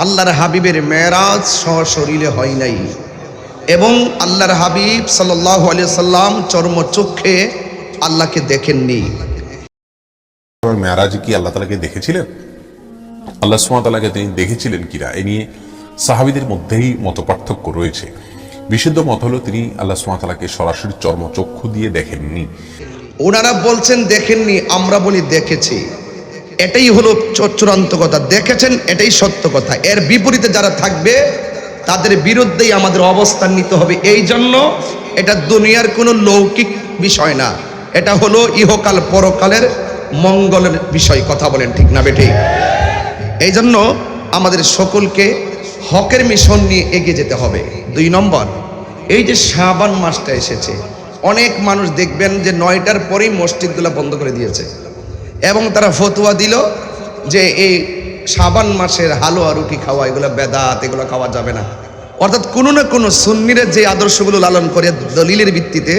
আল্লাহর হাবিবের মেরাজ সশরীরে হয় নাই। এবং আল্লাহর হাবিব সাল্লাহ সাল্লাম চর্মচক্ষে আল্লাহকে দেখেননি। মেয়ারাজে কি আল্লাহ তালাকে দেখেছিলেন? আল্লাহ সুমাতালাকে তিনি দেখেছিলেন কিনা এ নিয়ে সাহাবিদের মধ্যেই মত পার্থক্য রয়েছে। বিশুদ্ধ মত হলো তিনি আল্লাহ সুমাতালাকে সরাসরি চর্মচক্ষু দিয়ে দেখেননি। ওনারা বলছেন দেখেননি আমরা বলি দেখেছি। এটাই হলো চূড়ান্ত কথা। দেখেছেন? এটাই সত্য কথা। এর বিপরীতে যারা থাকবে, তাদের বিরুদ্ধেই আমাদের অবস্থান নিতে হবে। এই জন্য এটা দুনিয়ার কোনো লৌকিক বিষয় না। এটা হলো ইহকাল পরকালের মঙ্গলের বিষয়। কথা বলেন ঠিক না বেঠি? এই জন্য আমাদের সকলকে হকের মিশন নিয়ে এগিয়ে যেতে হবে। দুই নম্বর, এই যে শাবান মাসটা এসেছে, অনেক মানুষ দেখবেন যে নয়টার পরেই মসজিদগুলো বন্ধ করে দিয়েছে। এবং তারা ফতুয়া দিল যে এই সাবান মাসের হালুয়া, রুটি খাওয়া, এগুলো বেদাত, এগুলো খাওয়া যাবে না। অর্থাৎ কোনো না কোনো সুন্নিরের যে আদর্শগুলো লালন করে দলিলের ভিত্তিতে,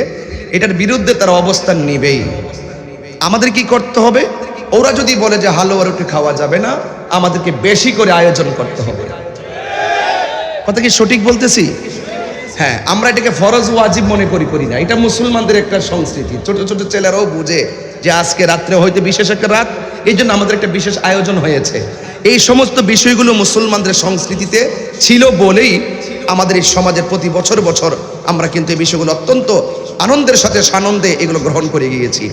এটার বিরুদ্ধে তারা অবস্থান নিবেই। আমাদের কি করতে হবে? ওরা যদি বলে যে হালুয়া, রুটি খাওয়া যাবে না, আমাদেরকে বেশি করে আয়োজন করতে হবে। কথা কি সঠিক বলতেছি? হ্যাঁ আমরা এটাকে ফরজ ওয়াজিব মনে করি করি না। এটা মুসলমানদের একটা সংস্কৃতি। ছোট ছোট ছেলেরাও বুঝে যে আজকে রাত্রে হয়তো বিশেষ একটা রাত এই জন্য আমাদের একটা বিশেষ আয়োজন হয়েছে। এই সমস্ত বিষয়গুলো মুসলমানদের সংস্কৃতিতে ছিল বলেই আমাদের এই সমাজের প্রতি বছর বছর আমরা কিন্তু এই বিষয়গুলো অত্যন্ত আনন্দের সাথে সানন্দে এগুলো গ্রহণ করে গিয়েছি।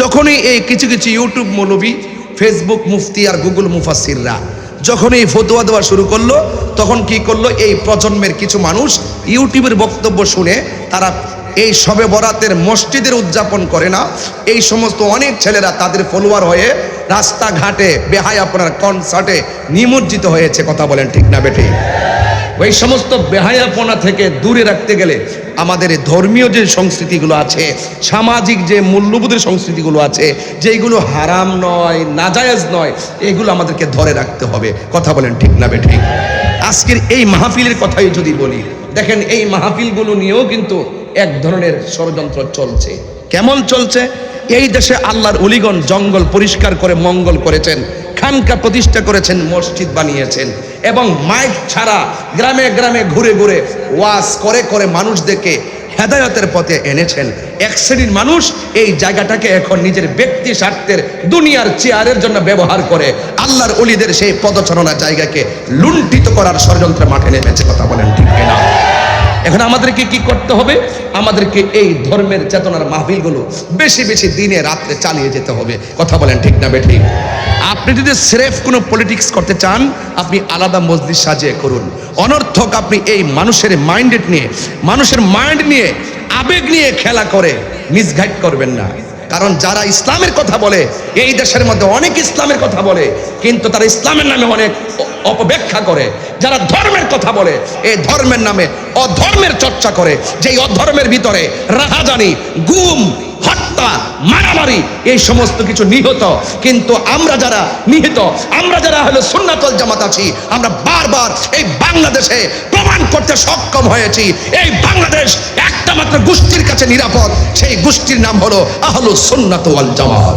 যখনই এই কিছু কিছু ইউটিউব মৌলবী, ফেসবুক মুফতি আর গুগল মুফাসিররা যখন এই ফতোয়া দেওয়া শুরু করল, তখন কি করল? এই প্রজন্মের কিছু মানুষ ইউটিউবের বক্তব্য শুনে তারা এই সবে বরাতের মসজিদের উদযাপন করে না। এই সমস্ত অনেক ছেলেরা তাদের ফলোয়ার হয়ে রাস্তাঘাটে বেহায় আপনার কনসার্টে নিমজ্জিত হয়েছে, কথা বলেন ঠিক না বেঠে? ওই সমস্ত বেহায়াপনা থেকে দূরে রাখতে গেলে আমাদের ধর্মীয় যে সংস্কৃতিগুলো আছে, সামাজিক যে মূল্যবোধের সংস্কৃতিগুলো আছে যেগুলো হারাম নয়, নাজায়েজ নয়, এগুলো আমাদেরকে ধরে রাখতে হবে, কথা বলেন ঠিক না বেঠিক আজকের এই মাহফিলের কথাই যদি বলি দেখেন এই মাহফিলগুলো নিয়েও কিন্তু এক ধরনের ষড়যন্ত্র চলছে। কেমন চলছে? এই দেশে আল্লাহর অলিগণ জঙ্গল পরিষ্কার করে মঙ্গল করেছেন, খানকা প্রতিষ্ঠা করেছেন, মসজিদ বানিয়েছেন এবং মাইক ছাড়া গ্রামে গ্রামে ঘুরে ঘুরে ওয়াজ করে করে মানুষদেরকে হেদায়তের পথে এনেছেন। এক শ্রেণির মানুষ এই জায়গাটাকে এখন নিজের ব্যক্তি স্বার্থের দুনিয়ার চেয়ারের জন্য ব্যবহার করে আল্লাহর অলিদের সেই পদচারণা জায়গাকে লুণ্ঠিত করার ষড়যন্ত্রের মাঠে নেমেছে, কথা বলেন ঠিক কিনা? এখন আমাদেরকে কি করতে হবে? আমাদেরকে এই ধর্মের চেতনার মাহফিলগুলো বেশি বেশি দিনে রাত্রে চালিয়ে যেতে হবে। কথা বলেন ঠিক না বেঠিক আপনি যদি স্রেফ কোনো পলিটিক্স করতে চান, আপনি আলাদা মসজিদ সাজিয়ে করুন। অনর্থক আপনি এই মানুষের মাইন্ডেড নিয়ে, মানুষের মাইন্ড নিয়ে, আবেগ নিয়ে খেলা করে মিসগাইড করবেন না। কারণ যারা ইসলামের কথা বলে, এই দেশের মধ্যে অনেক ইসলামের কথা বলে, কিন্তু তারা ইসলামের নামে অনেক অপব্যাখ্যা করে। যারা ধর্মের কথা বলে, এই ধর্মের নামে অধর্মের চর্চা করে, যেই অধর্মের ভিতরে রাহাজানি, গুম, হত্যা, মারামারি, এই সমস্ত কিছু নিহত। কিন্তু আমরা যারা নিহিত, আমরা যারা হলো সুন্নাতল জামাত আছি, আমরা বারবার এই বাংলাদেশে প্রমাণ করতে সক্ষম হয়েছি। এই বাংলাদেশ মাত্র গোষ্ঠীর কাছে নিরাপদ সেই গোষ্ঠীর নাম হলো আহলো সন্ন্যত ওয়াল জামাত।